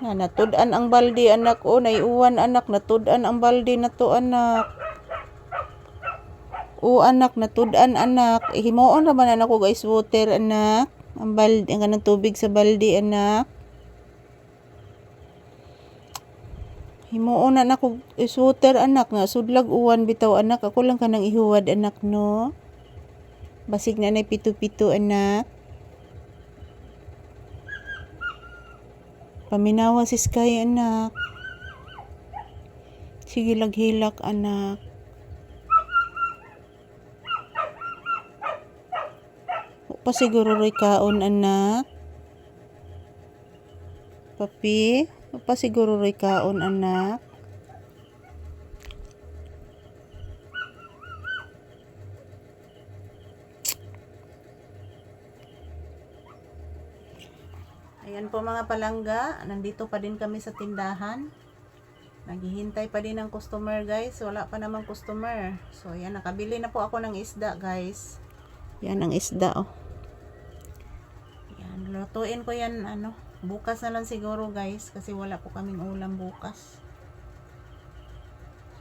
Na natudan ang baldi anak o naiuwan anak natudan ang baldi na to anak. O anak natudan anak Eh, himuon ra man anak og ice water anak. Ang baldi ang kanang tubig sa baldi anak. Himuon na anak og ice water anak nga sudlag uwan bitaw anak ako lang kanang ihuwad anak no. Basig na nay pito-pito anak. Paminawa si Sky anak. Sige laghilak anak. Pa siguro ray kaon anak. Papi, pa siguro ray kaon anak. Ayan po mga palangga, nandito pa din kami sa tindahan. Naghihintay pa din ng customer guys, wala pa namang customer. So ayan, nakabili na po ako ng isda guys. Yan ang isda oh. Yan, lutuin ko yan ano, bukas na lang siguro guys kasi wala po kaming ulam bukas.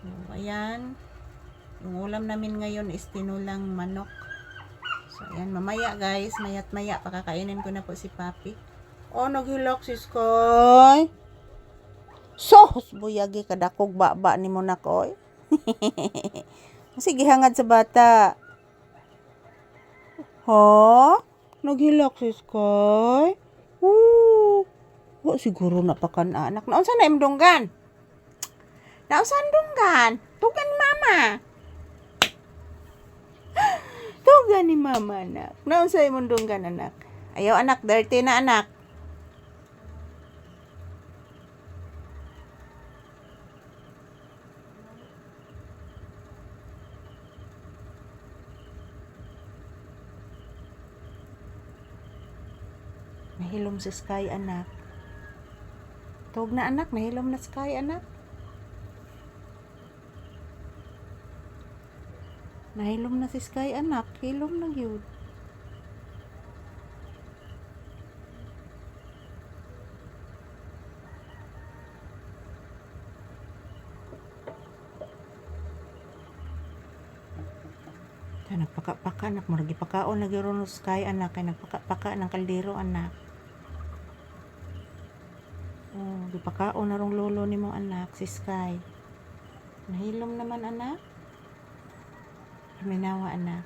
So ayan, yung ulam namin ngayon is tinulang manok. So ayan, mamaya guys, mayat maya pakakainin ko na po si Papi. Oh, naghilak si Sky. Sos, buyagi kadakog baba ni mo nakoy. Sige, hangad sa bata. Ha? Naghilak si Sky? Woo! Wa siguro napakan anak. Naunsa na imdunggan? Naunsa dunggan? Tugan mama. Tugan ni mama anak. Naunsa imong dunggan anak? Ayaw anak, dirty na anak. Nahilom si Sky anak. Tawag na anak, nahilom na Sky anak. Nahilom na si Sky anak, hilom na. Kaya nagpaka-paka anak, maragi pakaon lagi ron Sky anak, kaya nagpaka-paka ng kaldero anak. Oh, gipakaon na rong lolo ni mo anak, si Sky. Nahilom naman anak. Minawa anak.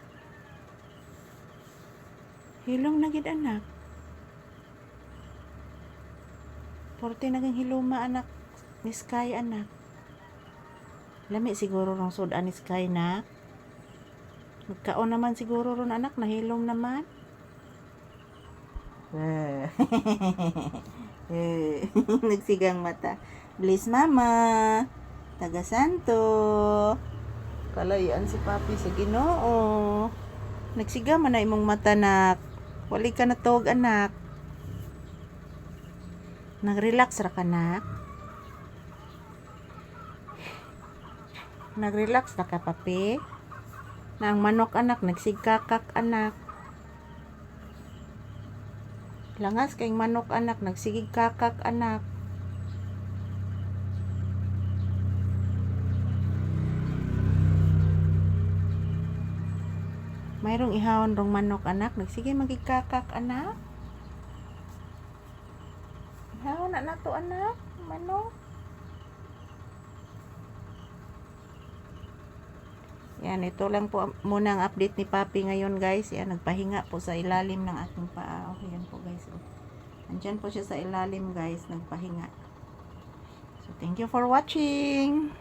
Hilom na gid anak. Porte naging hiloma anak ni Sky anak. Lami siguro rong sudan ni Sky na. Magkaon naman siguro ron anak, nahilom naman. Eh, Nagsigang mata. Bliss mama. Taga Santo. Kalayaan si Papi sa Ginoo. Nagsiga man na imong mata nak. Wali ka na tog anak. Nag-relax ra ka nak. Nag-relax na ka papi. Na ang manok anak nagsigkakak anak. Langas kay manok anak nagsigig kakak anak. Mayroong ihawon rong manok anak nagsige magigkakak anak. Ihawon na na to anak, manok. Yan, ito lang po muna ang update ni Papi ngayon guys. Yan, nagpahinga po sa ilalim ng aking paa. Oh, yan po guys. Oh. Andyan po siya sa ilalim guys, nagpahinga. So, thank you for watching.